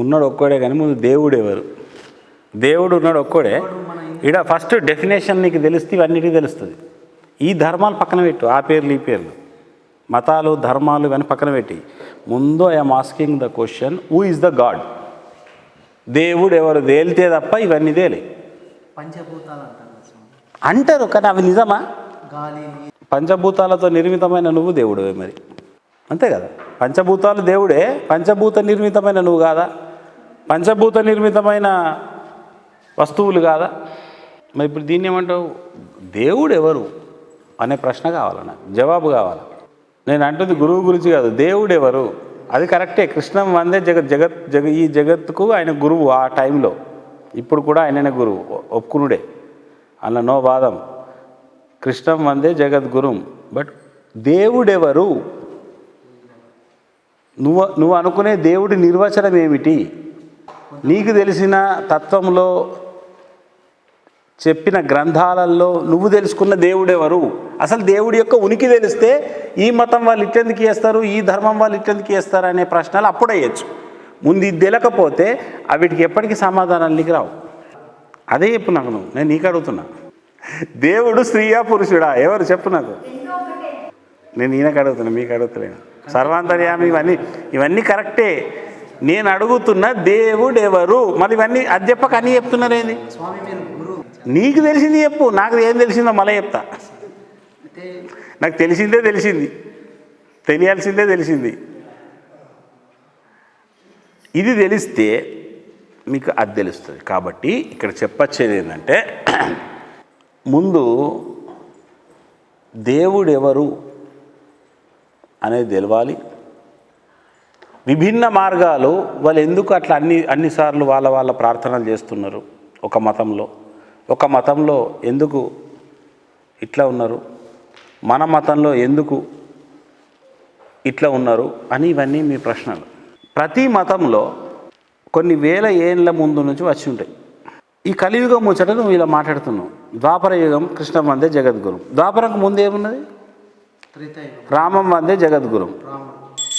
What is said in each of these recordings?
ఉన్నాడు ఒక్కడే కానీ ముందు దేవుడు ఎవరు? దేవుడు ఉన్నాడు ఒక్కడే. ఇడ ఫస్ట్ డెఫినేషన్ నీకు తెలిస్తే ఇవన్నిటికీ తెలుస్తుంది. ఈ ధర్మాలు పక్కన పెట్టు ఆ పేర్లు ఈ పేర్లు. మతాలు ధర్మాలు ఇవన్నీ పక్కన పెట్టి. ముందు I'm asking the question who is the god దేవుడు ఎవరు? తేలితే తప్ప ఇవన్నీ తేలే. పంచభూతాలు అంటారు కానీ అవి నిజమా? పంచభూతాలతో నిర్మితమైన నువ్వు దేవుడివే మరి. అంతే కదా? పంచభూతాలు దేవుడే పంచభూత నిర్మితమైన నువ్వు కాదా? పంచభూత నిర్మితమైన వస్తువులు కాదా? మరి ఇప్పుడు దీన్ని ఏమంటావు? దేవుడు ఎవరు అనే ప్రశ్న కావాలన్న జవాబు కావాలి? నేను అంటుంది గురువు గురించి కాదు దేవుడు ఎవరు అది కరెక్టే కృష్ణం వందే జగత్ జగత్ జగ ఈ జగత్తుకు ఆయన గురువు ఆ టైంలో. ఇప్పుడు కూడా ఆయననే గురువు ఒప్పుకునుడే. అన్న నో వాదం. కృష్ణం వందే జగద్గురుం బట్ దేవుడెవరు? నువ్వు నువ్వు అనుకునే దేవుడి నిర్వచనం ఏమిటి? నీకు తెలిసిన తత్వంలో చెప్పిన గ్రంథాలలో నువ్వు తెలుసుకున్న దేవుడెవరు అసలు దేవుడి యొక్క ఉనికి తెలిస్తే ఈ మతం వాళ్ళు ఇట్టెందుకు చేస్తారు? ఈ ధర్మం వాళ్ళు ఇట్టెందుకు చేస్తారు అనే ప్రశ్నలు అప్పుడయ్యచ్చు ముందు ఇది తెలియకపోతే అవిటికి ఎప్పటికీ సమాధానాలు రావు. అదే చెప్పు నాకు నువ్వు. నేను నీకు అడుగుతున్నా. దేవుడు స్త్రీయా పురుషుడా? ఎవరు? చెప్పు నాకు. నేను ఈయనకు అడుగుతున్నా మీకు అడుగుతున్నాను సర్వాంతర్యామి ఇవన్నీ ఇవన్నీ కరెక్టే. నేను అడుగుతున్న దేవుడు ఎవరు మరి ఇవన్నీ అది చెప్పక అన్నీ చెప్తున్నారేంది నీకు తెలిసింది చెప్పు నాకు ఏం తెలిసిందో మళ్ళీ చెప్తా. నాకు తెలిసిందే తెలిసింది. తెలియాల్సిందే తెలిసింది. ఇది తెలిస్తే మీకు అది తెలుస్తుంది. కాబట్టి ఇక్కడ చెప్పచ్చేది ఏంటంటే ముందు దేవుడు ఎవరు అనేది తెలవాలి. విభిన్న మార్గాలు వాళ్ళు ఎందుకు అట్లా అన్ని అన్నిసార్లు వాళ్ళ వాళ్ళ ప్రార్థనలు చేస్తున్నారు ఒక మతంలో? ఒక మతంలో ఎందుకు ఇట్లా ఉన్నారు? మన మతంలో ఎందుకు ఇట్లా ఉన్నారు? అని ఇవన్నీ మీ ప్రశ్నలు. ప్రతి మతంలో కొన్ని వేల ఏళ్ళ ముందు నుంచి వచ్చి ఉంటాయి. ఈ కలియుగం ముచ్చట నువ్వు ఇలా మాట్లాడుతున్నావు. ద్వాపర యుగం కృష్ణం వందే జగద్గురు. ద్వాపరకు ముందు ఏమున్నది? రామం వందే జగద్గురు.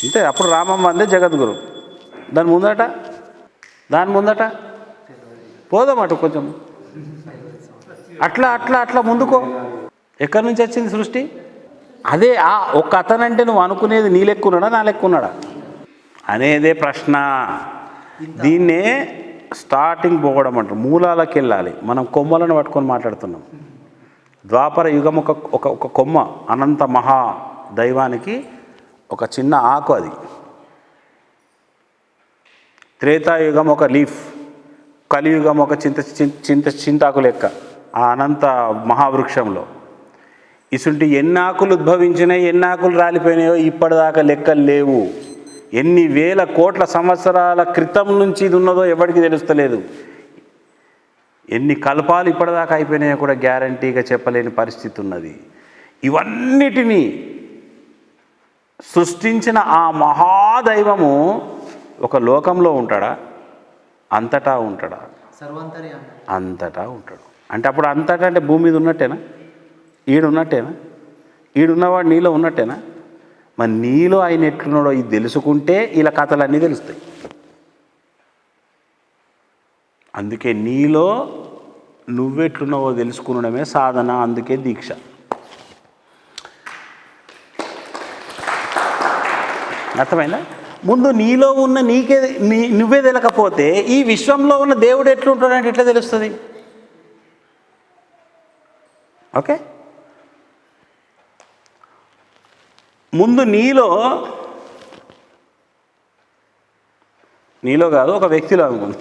అంతే అప్పుడు రామమ్మ అందే జగద్గురు. దాని ముందట? దాని ముందట? పోదాం కొంచెం. అట్లా అట్లా అట్లా ముందుకో. ఎక్కడి నుంచి వచ్చింది సృష్టి? అదే ఆ ఒక్క అతనంటే నువ్వు అనుకునేది నీ లెక్కున్నాడా నా లెక్కున్నాడా? అనేదే ప్రశ్న. దీన్నే స్టార్టింగ్ పోవడం అంటారు మూలాలకు వెళ్ళాలి. మనం కొమ్మలను పట్టుకొని మాట్లాడుతున్నాం. ద్వాపర యుగం ఒక ఒక ఒక కొమ్మ అనంత మహా దైవానికి ఒక చిన్న ఆకు అది. త్రేతాయుగం ఒక లీఫ్ కలియుగం ఒక చింత చింత చింతాకు లెక్క ఆ అనంత మహావృక్షంలో. ఇసుంటి ఎన్ని ఆకులు ఉద్భవించినాయి ఎన్ని ఆకులు రాలిపోయినాయో ఇప్పటిదాకా లెక్కలు లేవు. ఎన్ని వేల కోట్ల సంవత్సరాల క్రితం నుంచి ఇది ఉన్నదో ఎవరికి తెలుస్తలేదు. ఎన్ని కల్పాలు ఇప్పటిదాకా అయిపోయినాయో కూడా గ్యారంటీగా చెప్పలేని పరిస్థితి ఉన్నది. ఇవన్నిటినీ సృష్టించిన ఆ మహాదైవము ఒక లోకంలో ఉంటాడా? అంతటా ఉంటాడా? అంతటా ఉంటాడు. అంటే అప్పుడు అంతటా అంటే భూమి మీద ఉన్నట్టేనా? ఈడున్నట్టేనా ఈడున్నవాడు నీలో ఉన్నట్టేనా? మరి నీలో ఆయన ఎట్లున్నాడో ఇది తెలుసుకుంటే ఇలా కథలన్నీ తెలుస్తాయి. అందుకే నీలో నువ్వెట్లున్నావో తెలుసుకునడమే సాధన అందుకే దీక్ష. అర్థమైందా? ముందు నీలో ఉన్న నీకే నీ నువ్వే తెలియకపోతే ఈ విశ్వంలో ఉన్న దేవుడు ఎట్లుంటాడంటే ఎట్లా తెలుస్తుంది? ఓకే? ముందు నీలో నీలో కాదు ఒక వ్యక్తిలో అనుకుంది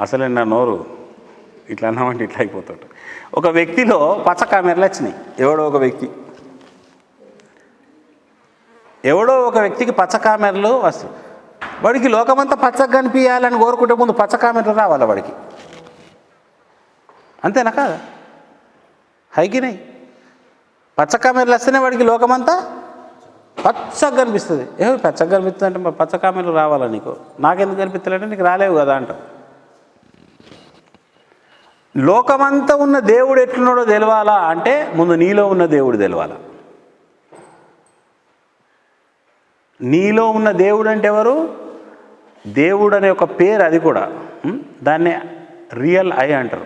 అసలే నా నోరు ఇట్లా అన్నామంటే ఇట్లా అయిపోతాడు ఒక వ్యక్తిలో పచ్చ కామెరలు వచ్చినాయి. ఎవడో ఒక వ్యక్తి. ఎవడో ఒక వ్యక్తికి పచ్చ కామెరలు వస్తాయి. వాడికి లోకమంతా పచ్చగా కనిపించాలని కోరుకుంటే ముందు పచ్చ కామెరలు రావాలి వాడికి. అంతేనా కాదా? హైకినాయి పచ్చ కామెరలు వస్తేనే వాడికి లోకమంతా పచ్చగా కనిపిస్తుంది ఏ పచ్చగా కనిపిస్తుంది అంటే మరి పచ్చ కామెరలు రావాలా నీకు? నాకెందుకు కనిపిస్తలేంటే నీకు రాలేవు కదా అంటావు. లోకమంతా ఉన్న దేవుడు ఎట్లున్నాడో తెలవాలా అంటే ముందు నీలో ఉన్న దేవుడు తెలవాలా. నీలో ఉన్న దేవుడు అంటే ఎవరు? దేవుడు అనే ఒక పేరు అది కూడా. దాన్ని రియల్ ఐ అంటారు.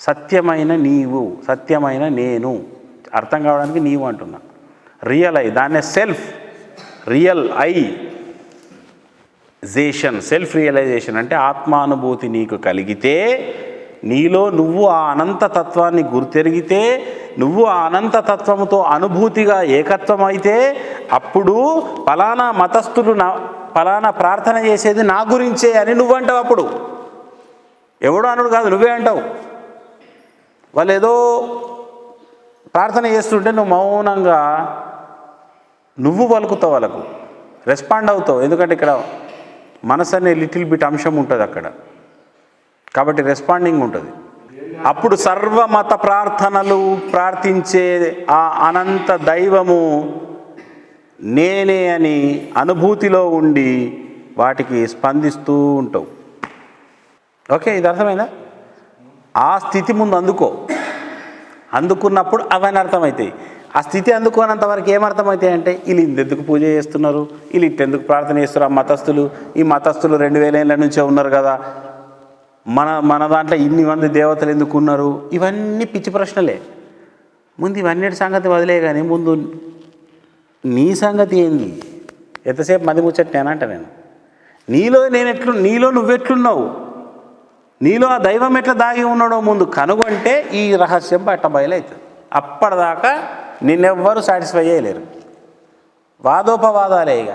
సత్యమైన నీవు సత్యమైన నేను. అర్థం కావడానికి నీవు అంటున్నా. రియల్ ఐ దాన్నే self real I. జేషన్ self realization అంటే ఆత్మానుభూతి నీకు కలిగితే నీలో నువ్వు ఆ అనంత తత్వాన్ని గుర్తెరిగితే నువ్వు ఆ అనంత తత్వముతో అనుభూతిగా ఏకత్వం అయితే అప్పుడు ఫలానా మతస్థులు నా ఫలానా ప్రార్థన చేసేది నా గురించే అని నువ్వంటావు అప్పుడు. ఎవడో అనుడు కాదు నువ్వే అంటావు. వాళ్ళు ఏదో ప్రార్థన చేస్తుంటే నువ్వు మౌనంగా నువ్వు పలుకుతావు వాళ్ళకు. రెస్పాండ్ అవుతావు. ఎందుకంటే ఇక్కడ మనసు అనే లిటిల్ బిట్ అంశం ఉంటుంది అక్కడ. కాబట్టి రెస్పాండింగ్ ఉంటుంది. అప్పుడు సర్వమత ప్రార్థనలు ప్రార్థించే ఆ అనంత దైవము నేనే అని అనుభూతిలో ఉండి వాటికి స్పందిస్తూ ఉంటావు. ఓకే ఇది అర్థమైందా? ఆ స్థితి ముందు అందుకో. అందుకున్నప్పుడు అవన్నీ అర్థమవుతాయి ఆ స్థితి అందుకోనంత వరకు ఏమర్థమవుతాయి అంటే వీళ్ళు ఇంతెందుకు పూజ చేస్తున్నారు? వీళ్ళు ఇట్టెందుకు ప్రార్థన చేస్తారు ఆ మతస్థులు ఈ మతస్థులు రెండు వేల ఏళ్ళ నుంచే ఉన్నారు కదా. మన మన దాంట్లో ఇన్ని మంది దేవతలు ఎందుకు ఉన్నారు? ఇవన్నీ పిచ్చి ప్రశ్నలే. ముందు ఇవన్నీ సంగతి వదిలే కానీ ముందు నీ సంగతి ఏంది? ఎంతసేపు మది ముచ్చట్నేనంట నేను నీలో నేను ఎట్లు నీలో నువ్వెట్లున్నావు? నీలో ఆ దైవం ఎట్లా దాగి ఉన్నాడో ముందు కనుగొంటే ఈ రహస్యం బట్ట బయలవుతుంది అప్పటిదాకా నిన్నెవ్వరు సాటిస్ఫై చేయలేరు. వాదోపవాదాలే ఇక